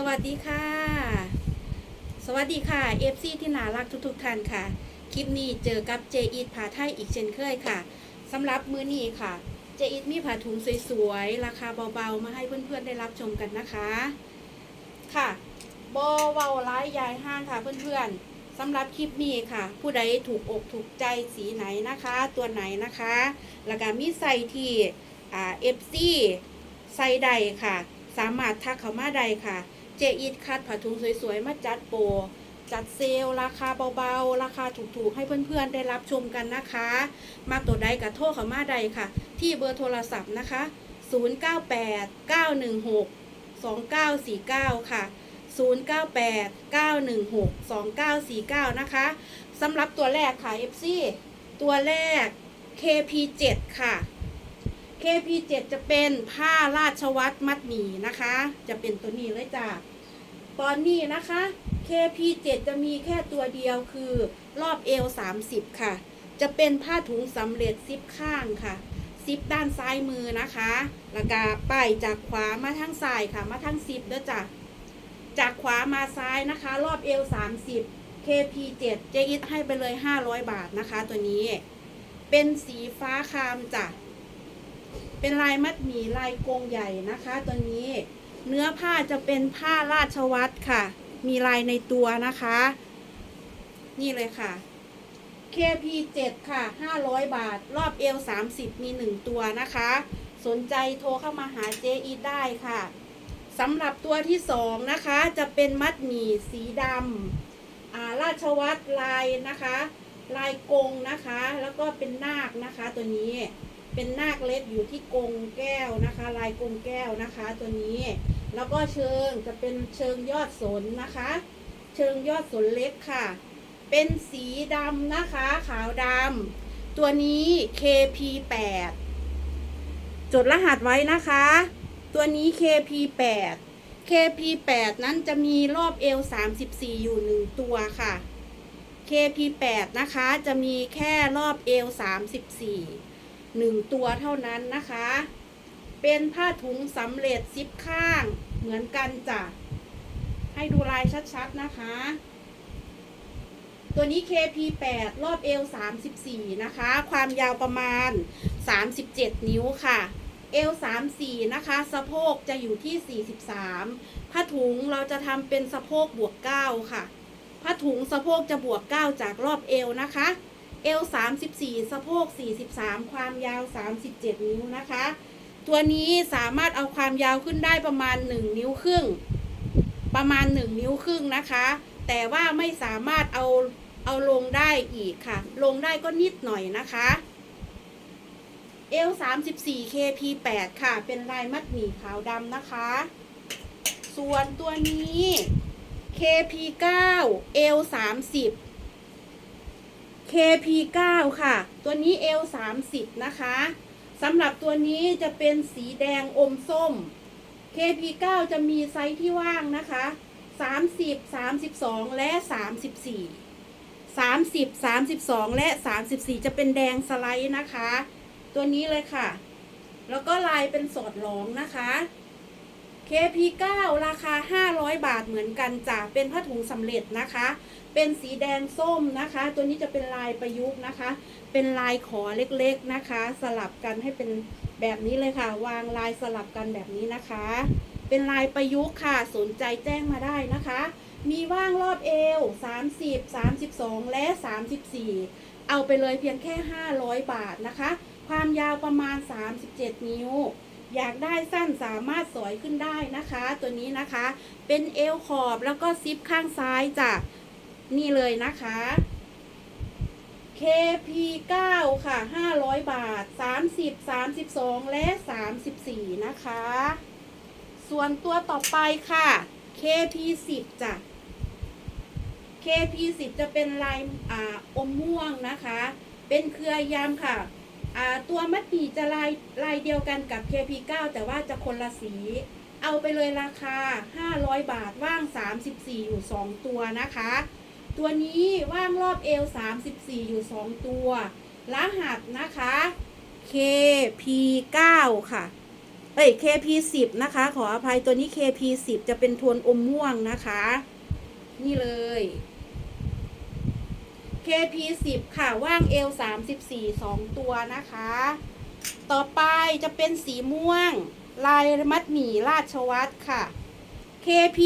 สวัสดีค่ะ สวัสดีค่ะ FC ที่น่ารักทุกๆท่านค่ะ คลิปนี้เจอกับเจอีทผาไทยอีกเช่นเคยค่ะสำหรับมื้อนี้ค่ะ เจอีทมีผ้าถุงสวยๆ ราคาเบาๆ มาให้เพื่อนๆได้รับชมกันนะคะ ค่ะบอเวาร้ายยายห้างค่ะเพื่อนๆสำหรับคลิปนี้ค่ะ ผู้ใดถูกอกถูกใจสีไหนนะคะ ตัวไหนนะคะ แล้วก็มีใส่ที่เอ่า FC ใส่ใดค่ะ สามารถทักเขามาใดค่ะ เจอีทคัดผ้าถุงสวยๆ มาจัดโปรจัดเซลล์ราคาเบาๆ ราคาถูกๆ ให้เพื่อนๆ ได้รับชมกันนะคะ มากตัวใดกับโทรเขามาใดค่ะ ที่เบอร์โทรศัพท์นะคะ 098 916 2949 ค่ะ 098 916 2949 นะคะสำหรับตัวแรกค่ะ FC ตัวแรก KP7 ค่ะ KP7 จะเป็นผ้าราชวัตรมัดหมี่นะคะ จะเป็นตัวนี้เลยจ้ะตอนนี้นะคะ KP7 จะมีแค่ตัวเดียวคือรอบเอว 30 ค่ะ จะเป็นผ้าถุงสำเร็จซิปข้างค่ะซิปด้านซ้ายมือนะคะ แล้วก็ป้ายจากขวามาทางซ้ายค่ะ มาทางซิปเด้อจ้ะ จากขวามาซ้ายนะคะ รอบเอว 30 KP7 เจอิทให้ไปเลย 500 บาทนะคะ ตัวนี้ เป็นสีฟ้าคามจ้ะ เป็นลายมัดหมี่ลายกรงใหญ่นะคะ ตัวนี้ เนื้อผ้าจะเป็นผ้าราชวัตรค่ะ มีลายในตัวนะคะ นี่เลยค่ะ KP7 ค่ะ 500 บาท รอบเอว 30 มี 1 ตัวนะคะ สนใจโทรเข้ามาหาเจอีได้ค่ะสำหรับตัวที่ 2 นะคะ จะเป็นมัดหมี่สีดำาราชวัตรลายนะคะ ลายกงนะคะ แล้วก็เป็นนาคนะคะตัวนี้ เป็นนาคเล็บอยู่ที่กงแก้วนะคะ ลายกงแก้วนะคะ ตัวนี้ แล้วก็เชิงจะเป็นเชิงยอดสนนะคะ เชิงยอดสนเล็กค่ะ เป็นสีดำนะคะ ขาวดำตัวนี้ KP8 จดรหัสไว้นะคะ ตัวนี้ KP8 KP8 นั้นจะมีรอบเอว34 อยู่หนึ่งตัวค่ะ KP8 นะคะจะมีแค่รอบเอว34 หนึ่งตัวเท่านั้นนะคะ เป็นผ้าถุงสำเร็จซิปข้างเหมือนกันจ้ะ ให้ดูลายชัดๆนะคะ ตัวนี้ KP8 รอบเอว34 นะคะ ความยาวประมาณ 37 นิ้วค่ะเอว34 นะคะ สะโพกจะอยู่ที่ 43 ผ้าถุงเราจะทำเป็นสะโพกบวก 9 ค่ะ ผ้าถุงสะโพกจะบวก 9 จากรอบเอวนะคะ เอว34 สะโพก 43 ความยาว 37 นิ้วนะคะ ตัวนี้สามารถเอาความยาวขึ้นได้ประมาณ 1 นิ้วครึ่ง ประมาณ 1 นิ้วครึ่งนะคะ แต่ว่าไม่สามารถเอาเอาลงได้อีกค่ะ ลงได้ก็นิดหน่อยนะคะเอล34 KP8 ค่ะ เป็นลายมัดหมี่ขาวดำนะคะ ส่วนตัวนี้ KP9 เอล30 KP9 ค่ะ ตัวนี้เอล30 นะคะสำหรับตัวนี้จะเป็นสีแดงอมส้ม KP9 จะมีไซส์ที่ว่างนะคะ 30 32 และ 34 30 32 และ 34 จะเป็นแดงสไลด์นะคะ ตัวนี้เลยค่ะ แล้วก็ลายเป็นสอดหลองนะคะ KP9 ราคา 500 บาทเหมือนกันจ้ะเป็นผ้าถุงสำเร็จนะคะ เป็นสีแดงส้มนะคะ ตัวนี้จะเป็นลายประยุกต์นะคะ เป็นลายขอเล็กๆนะคะ สลับกันให้เป็นแบบนี้เลยค่ะ วางลายสลับกันแบบนี้นะคะ เป็นลายประยุกต์ค่ะ สนใจแจ้งมาได้นะคะ มีว่างรอบเอว 30 32 และ 34 เอาไปเลยเพียงแค่ 500 บาทนะคะ ความยาวประมาณ 37 นิ้ว อยากได้สั้นสามารถสอยขึ้นได้นะคะ ตัวนี้นะคะ เป็นเอวขอบแล้วก็ซิปข้างซ้ายจ้ะนี่เลยนะคะ KP9 ค่ะ 500 บาท 30 32 และ 34 นะคะ ส่วนตัวต่อไปค่ะ KP10 จ้ะ KP10 จะเป็นลายอ่าอมม่วงนะคะ เป็นเครือยามค่ะ ตัวมัดหมี่จะลายลายเดียวกันกับ KP9 แต่ว่าจะคนละสี เอาไปเลยราคา 500 บาทว่าง 34 อยู่ 2 ตัวนะคะ ตัวนี้ว่างรอบเอว 34 อยู่ 2 ตัว รหัสนะคะ KP9 ค่ะ เอ้ย KP 10 นะคะ ขออภัยตัวนี้ KP 10 จะเป็นโทนอมม่วงนะคะ นี่เลย KP 10ค่ะ ว่าง L 34 2 ตัวนะคะ ต่อไปจะเป็นสีม่วง ลายมัดหมี่ราชวัตรค่ะ KP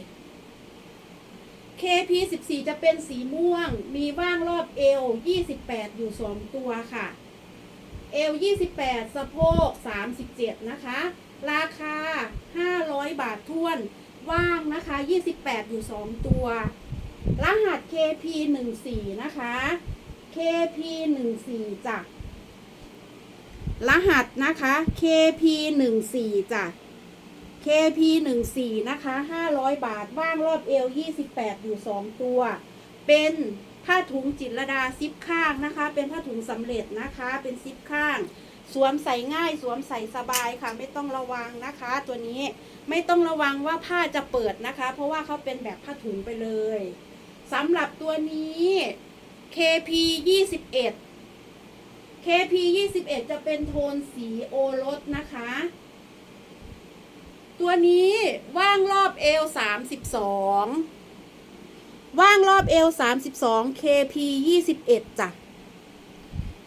14 KP 14 จะเป็นสีม่วง มีว่างรอบเอว 28 อยู่ 2 ตัวค่ะ เอว 28 สะโพก 37 นะคะ ราคา 500 บาททวน ว่างนะคะ 28 อยู่ 2 ตัว รหัส KP 14 นะคะ KP 14 จ้ะรหัสนะคะ KP 14 จ้ะ KP 14 นะคะ500 บาท ว่างรอบเอว 28 อยู่ 2 ตัว เป็นผ้าถุงจิตรดาซิปข้างนะคะ เป็นผ้าถุงสำเร็จนะคะ เป็นซิปข้าง สวมใส่ง่าย สวมใส่สบายค่ะ ไม่ต้องระวังนะคะ ตัวนี้ไม่ต้องระวังว่าผ้าจะเปิดนะคะ เพราะว่าเขาเป็นแบบผ้าถุงไปเลยำหรับตัวนี้ KP 21 KP 21 จะเป็นโทนสีโอรสนะคะ ตัวนี้ว่างรอบเอว 32 ว่างรอบเอว 32 KP 21จ้ะ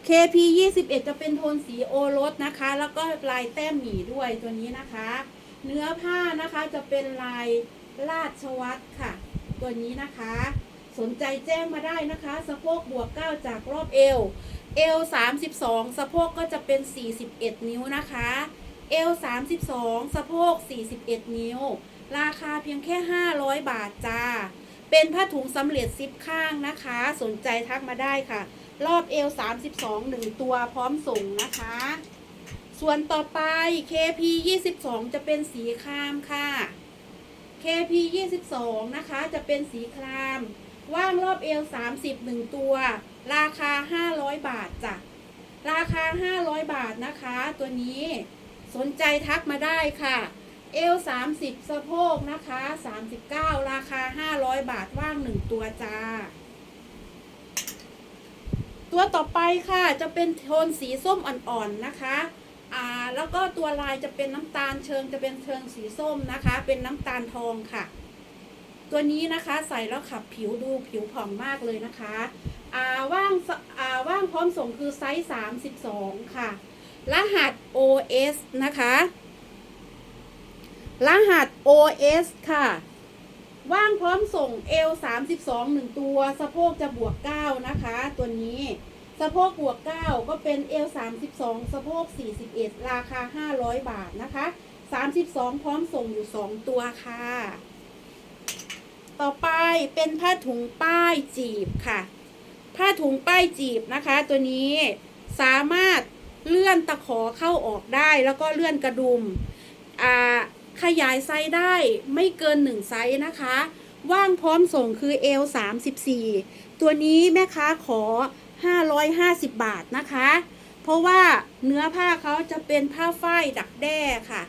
KP 21 จะเป็นโทนสีโอรสนะคะ แล้วก็ลายแต้มหมีด้วยตัวนี้นะคะ เนื้อผ้านะคะจะเป็นลายราชวัตรค่ะ ตัวนี้นะคะ สนใจแจ้งมาได้นะคะ สะโพกบวก 9 จากรอบเอว เอว 32 สะโพกก็จะเป็น 41 นิ้วนะคะ เอว 32 สะโพก 41 นิ้ว ราคาเพียงแค่ 500 บาทจ้า เป็นผ้าถุงสำเร็จซิปข้างนะคะ สนใจทักมาได้ค่ะ รอบเอว 32 1 ตัวพร้อมส่งนะคะ ส่วนต่อไป KP 22 จะเป็นสีครามค่ะ KP 22 นะคะ จะเป็นสีคราม ว่างรอบเอว 30 1 ตัว ราคา 500 บาทจ้ะ ราคา 500 บาทนะคะ ตัวนี้สนใจทักมาได้ค่ะ เอว 30 สะโพกนะคะ 39 ราคา 500 บาทว่าง 1 ตัวจ้า ตัวต่อไปค่ะจะเป็นโทนสีส้มอ่อนๆนะคะอ่าแล้วก็ตัวลายจะเป็นน้ำตาลเชิงจะเป็นเชิงสีส้มนะคะ เป็นน้ำตาลทองค่ะ ตัวนี้นะคะใส่แล้วขับผิวดูผิวผ่องมากเลยนะคะอ่าว่างอ่าว่างพร้อมส่งคือไซส์ 32 ค่ะ รหัส OS นะคะ รหัส OS ค่ะ ว่างพร้อมส่ง L 32 1 ตัว สะโพกจะบวก 9 นะคะ ตัวนี้สะโพกบวก 9 ก็เป็น L 32 สะโพก 41 ราคา 500 บาทนะคะ 32 พร้อมส่งอยู่ 2 ตัวค่ะ ต่อไปเป็นผ้าถุงป้ายจีบค่ะ ผ้าถุงป้ายจีบนะคะ ตัวนี้สามารถเลื่อนตะขอเข้าออกได้แล้วก็เลื่อนกระดุมขยายไซส์ได้ไม่เกิน 1 ไซส์นะคะ ว่างพร้อมส่งคือ L 34 ตัวนี้แม่ค้าขอ 550 บาทนะคะ เพราะว่าเนื้อผ้าเขาจะเป็นผ้าฝ้ายดักแด้ค่ะ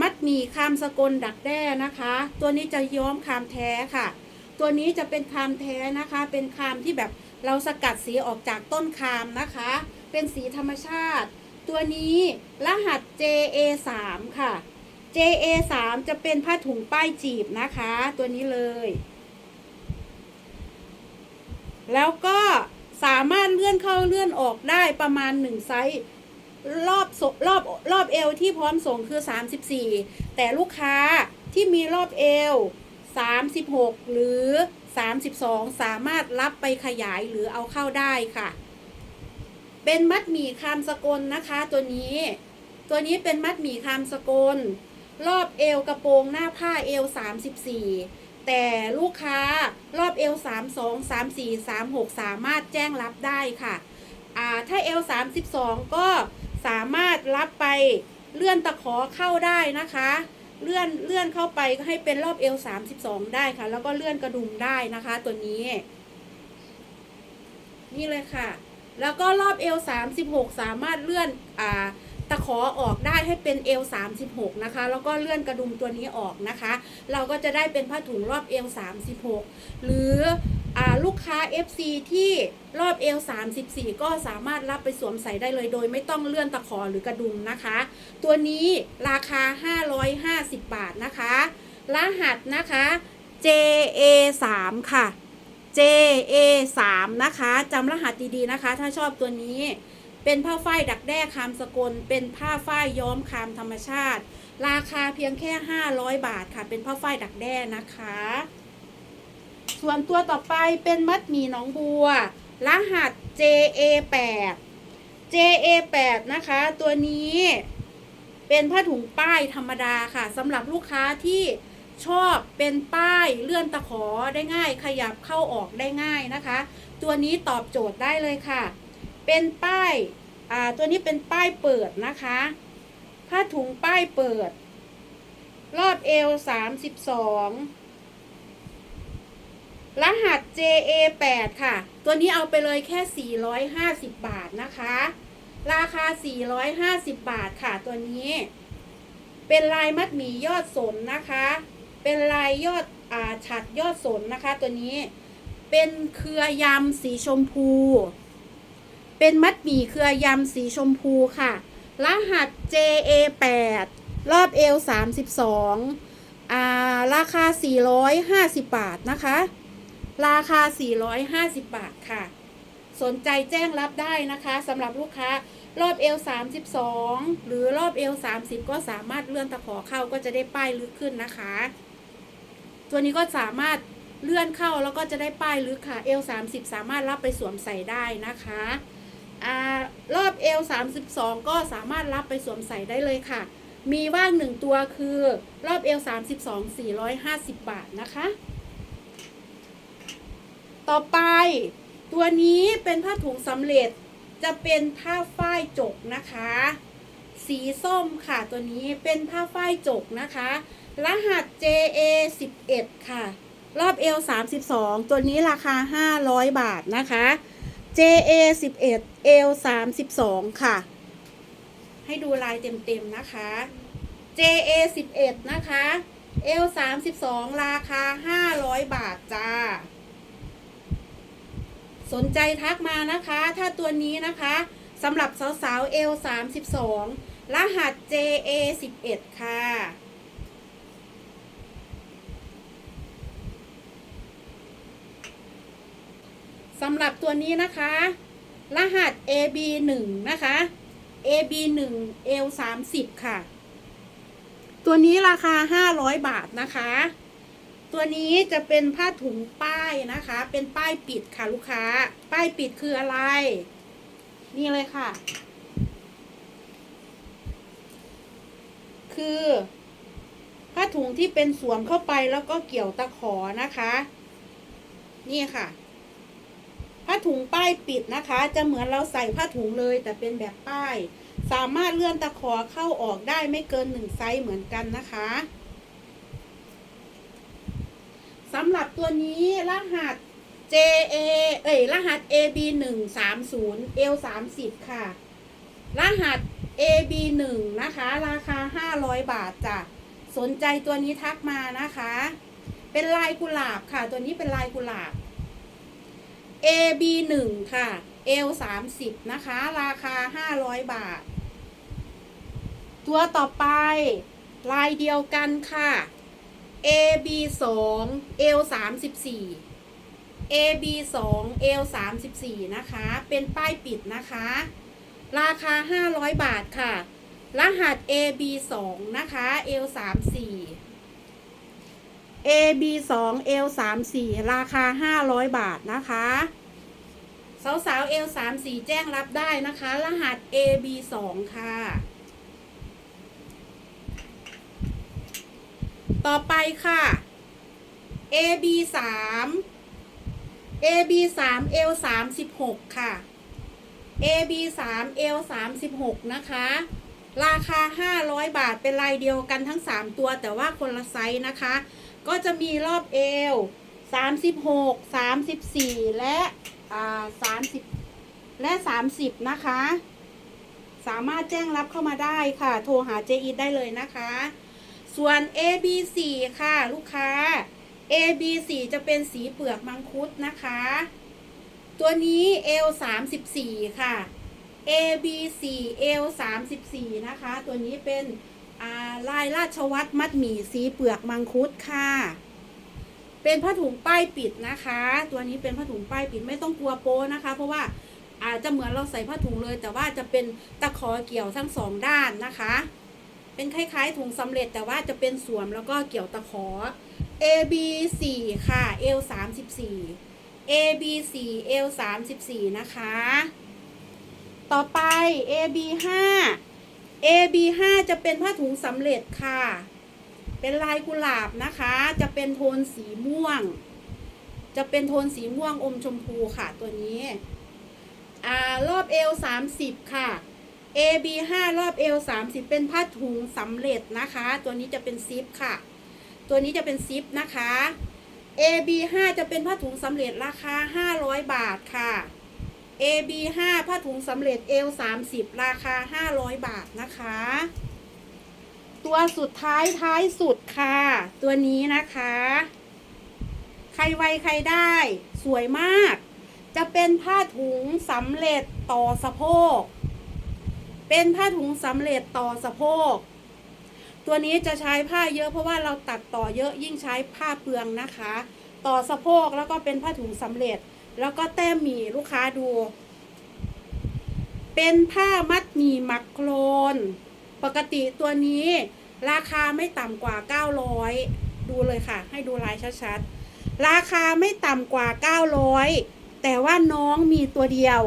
มัดหมี่คามสกลดักแด้นะคะ ตัวนี้จะย้อมคามแท้ค่ะ ตัวนี้จะเป็นคามแท้นะคะ เป็นคามที่แบบเราสกัดสีออกจากต้นคามนะคะ เป็นสีธรรมชาติ ตัวนี้รหัส JA 3 ค่ะ JA 3 จะเป็นผ้าถุงป้ายจีบนะคะ ตัวนี้เลย แล้วก็สามารถเลื่อนเข้าเลื่อนออกได้ประมาณ 1 ไซส์ รอบรอบรอบเอวที่พร้อมส่งคือ 34 แต่ลูกค้าที่มีรอบเอว 36 หรือ 32 สามารถรับไปขยายหรือเอาเข้าได้ค่ะ เป็นมัดหมี่คามสกลนะคะตัวนี้ ตัวนี้เป็นมัดหมี่คามสกล รอบเอวกระโปรงหน้าผ้าเอว 34 แต่ลูกค้ารอบเอว 32 34 36 สามารถแจ้งรับได้ค่ะอ่าถ้าเอว32 ก็ สามารถรับไปเลื่อนตะขอเข้าได้นะคะ เลื่อนเลื่อนเข้าไปให้เป็นรอบเอว32ได้ค่ะ แล้วก็เลื่อนกระดุมได้นะคะ ตัวนี้ นี่เลยค่ะ แล้วก็รอบเอว36สามารถเลื่อนอ่าตะขอออกได้ให้เป็นเอว36 นะคะ แล้วก็เลื่อนกระดุมตัวนี้ออกนะคะ เราก็จะได้เป็นผ้าถุงรอบเอว36 หรือ ลูกค้า FC ที่รอบเอว34 ก็สามารถรับไปสวมใส่ได้เลยโดยไม่ต้องเลื่อนตะขอหรือกระดุมนะคะ ตัวนี้ราคา 550 บาทนะคะ รหัสนะคะ JA3 ค่ะ JA3 นะคะจำรหัสดีๆนะคะ ถ้าชอบตัวนี้ เป็นผ้าฝ้ายดักแด้คามสกล เป็นผ้าฝ้ายย้อมคามธรรมชาติ ราคาเพียงแค่ 500 บาทค่ะ เป็นผ้าฝ้ายดักแด้นะคะ ส่วนตัวต่อไปเป็นมัดหมี่หนองบัว รหัส JA8 JA8 นะคะ ตัวนี้เป็นผ้าถุงป้ายธรรมดาค่ะสำหรับลูกค้าที่ชอบเป็นป้ายเลื่อนตะขอได้ง่าย ขยับเข้าออกได้ง่ายนะคะ ตัวนี้ตอบโจทย์ได้เลยค่ะ เป็นป้ายอ่าตัวนี้เป็นป้ายเปิดนะคะผ้าถุงป้ายเปิด รอบเอว32 รหัส JA8 ค่ะ ตัวนี้เอาไปเลยแค่ 450 บาทนะคะ ราคา 450 บาทค่ะตัวนี้ เป็นลายมัดหมี่ยอดสนนะคะ เป็นลายยอดอ่าฉัดยอดสนนะคะ ตัวนี้ เป็นเครือยำสีชมพู เป็นมัดหมี่เครือยำสีชมพูค่ะ รหัส JA8 รอบเอว32อ่าราคา 450 บาทนะคะ ราคา 450 บาทค่ะ สนใจแจ้งรับได้นะคะสำหรับลูกค้ารอบเอล32 หรือรอบเอล30 ก็สามารถเลื่อนตะขอเข้าก็จะได้ป้ายลึกขึ้นนะคะ ตัวนี้ก็สามารถเลื่อนเข้าแล้วก็จะได้ป้ายลึกค่ะเอล30 สามารถรับไปสวมใส่ได้นะคะอรอบเอล32 ก็สามารถรับไปสวมใส่ได้เลยค่ะ มีว่างหนึ่งตัวคือรอบเอล32 450 บาทนะคะ ต่อไป ตัวนี้เป็นผ้าถุงสำเร็จจะเป็นผ้าฝ้ายจกนะคะ สีส้มค่ะตัวนี้เป็นผ้าฝ้ายจกนะคะ รหัส JA 11ค่ะ รอบเอว32 ตัวนี้ราคา 500 บาทนะคะ JA 11เอว32 ค่ะ ให้ดูลายเต็มๆนะคะ JA 11นะคะเอล32 ราคา 500 บาท จ้า สนใจทักมานะคะ ถ้าตัวนี้นะคะสำหรับสาวๆเอล32รหัส JA 11ค่ะสำหรับตัวนี้นะคะ รหัส AB 1นะคะ AB 1 L 30ค่ะ ตัวนี้ราคา 500 บาทนะคะ ตัวนี้จะเป็นผ้าถุงป้ายนะคะ เป็นป้ายปิดค่ะลูกค้า ป้ายปิดคืออะไร นี่เลยค่ะ คือผ้าถุงที่เป็นสวมเข้าไปแล้วก็เกี่ยวตะขอนะคะ นี่ค่ะ ผ้าถุงป้ายปิดนะคะ จะเหมือนเราใส่ผ้าถุงเลยแต่เป็นแบบป้าย สามารถเลื่อนตะขอเข้าออกได้ไม่เกินหนึ่งไซส์เหมือนกันนะคะ สำหรับตัวนี้รหัส JA เอ้ยรหัส AB 1 3 0 L 3 0ค่ะ รหัส AB 1นะคะ ราคา 500 บาทจ้ะสนใจตัวนี้ทักมานะคะ เป็นลายกุหลาบค่ะ ตัวนี้เป็นลายกุหลาบ AB 1ค่ะ L 3 0นะคะ ราคา 500 บาท ตัวต่อไป ลายเดียวกันค่ะ AB 2 L 34 AB 2 L 34นะคะ เป็นป้ายปิดนะคะ ราคา 500 บาทค่ะ รหัส AB 2นะคะ L 34 AB 2 L 34ราคา 500 บาทนะคะสาวสาว L 34แจ้งรับได้นะคะ รหัส AB 2ค่ะ ต่อไปค่ะ AB 3 AB 3 L 36ค่ะ AB 3 L 36นะคะ ราคา 500 บาทเป็นลายเดียวกันทั้ง 3 ตัวแต่ว่าคนละไซส์นะคะ ก็จะมีรอบเอว36 34 และอ่า30 และ 30 นะคะ สามารถแจ้งรับเข้ามาได้ค่ะ โทรหาเจอีได้เลยนะคะ ส่วน AB4 ค่ะลูกค้า A B 4 จะเป็นสีเปลือกมังคุดนะคะ ตัวนี้ L 34 ค่ะ A B 4 L 34 นะคะ ตัวนี้เป็นลายราชวัตรมัดหมี่สีเปลือกมังคุดค่ะ เป็นผ้าถุงป้ายปิดนะคะ ตัวนี้เป็นผ้าถุงป้ายปิดไม่ต้องกลัวโป้นะคะ เพราะว่าอาจจะเหมือนเราใส่ผ้าถุงเลย แต่ว่าจะเป็นตะขอเกี่ยวทั้งสองด้านนะคะ เป็นคล้ายๆถุงสำเร็จแต่ว่าจะเป็นสวมแล้วก็เกี่ยวตะขอ A B 4ค่ะ L 34 A B 4 L 34นะคะ ต่อไป A B 5 A B 5จะเป็นผ้าถุงสำเร็จค่ะ เป็นลายกุหลาบนะคะ จะเป็นโทนสีม่วง จะเป็นโทนสีม่วงอมชมพูค่ะตัวนี้ อ่ารอบเอว30ค่ะ AB 5 รอบเอว30 เป็นผ้าถุงสำเร็จนะคะ ตัวนี้จะเป็นซิปค่ะ ตัวนี้จะเป็นซิปนะคะ AB 5จะเป็นผ้าถุงสำเร็จราคา 500 บาทค่ะ AB 5ผ้าถุงสำเร็จเอว30 ราคา 500 บาทนะคะ ตัวสุดท้ายท้ายสุดค่ะ ตัวนี้นะคะ ใครไวใครได้สวยมาก จะเป็นผ้าถุงสำเร็จต่อสะโพก เป็นผ้าถุงสำเร็จต่อสะโพก ตัวนี้จะใช้ผ้าเยอะเพราะว่าเราตัดต่อเยอะยิ่งใช้ผ้าเปลืองนะคะ ต่อสะโพกแล้วก็เป็นผ้าถุงสำเร็จ แล้วก็แต้มหมี่ลูกค้าดู เป็นผ้ามัดหมี่หมักโครน ปกติตัวนี้ราคาไม่ต่ำกว่า 900 ดูเลยค่ะ ให้ดูลายชัดๆ ราคาไม่ต่ำกว่า 900 แต่ว่าน้องมีตัวเดียว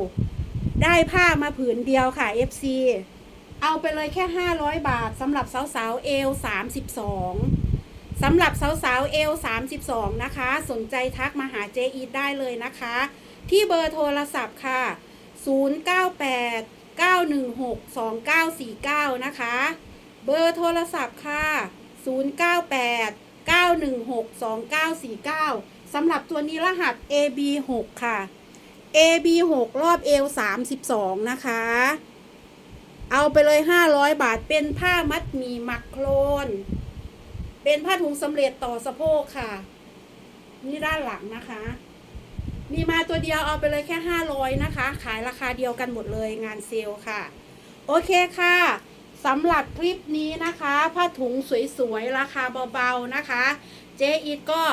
ได้ผ้ามาผืนเดียวค่ะ FC เอาไปเลยแค่ 500 บาทสำหรับสาวๆเอล32สำหรับสาวๆเอล32 นะคะ สนใจทักมาหาเจอีได้เลยนะคะ ที่เบอร์โทรศัพท์ค่ะ 098 916 2949 นะคะ เบอร์โทรศัพท์ค่ะ 098 916 2949สำหรับตัวนี้รหัส AB6 ค่ะ AB6 รอบเอว32 นะคะ เอาไปเลย 500 บาทเป็นผ้ามัดหมีมักโครน เป็นผ้าถุงสำเร็จต่อสะโพกค่ะ นี่ด้านหลังนะคะ มีมาตัวเดียวเอาไปเลยแค่ 500 นะคะ ขายราคาเดียวกันหมดเลยงานเซลล์ค่ะ โอเคค่ะสำหรับคลิปนี้นะคะ ผ้าถุงสวยๆ ราคาเบาๆนะคะ เจอีทก็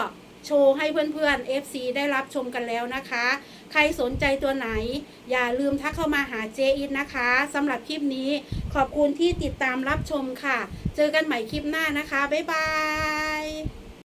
โชว์ให้เพื่อนๆ FC ได้รับชมกันแล้วนะคะ ใครสนใจตัวไหน อย่าลืมทักเข้ามาหาเจอิทนะคะสำหรับคลิปนี้ขอบคุณที่ติดตามรับชมค่ะ เจอกันใหม่คลิปหน้านะคะ บ๊ายบาย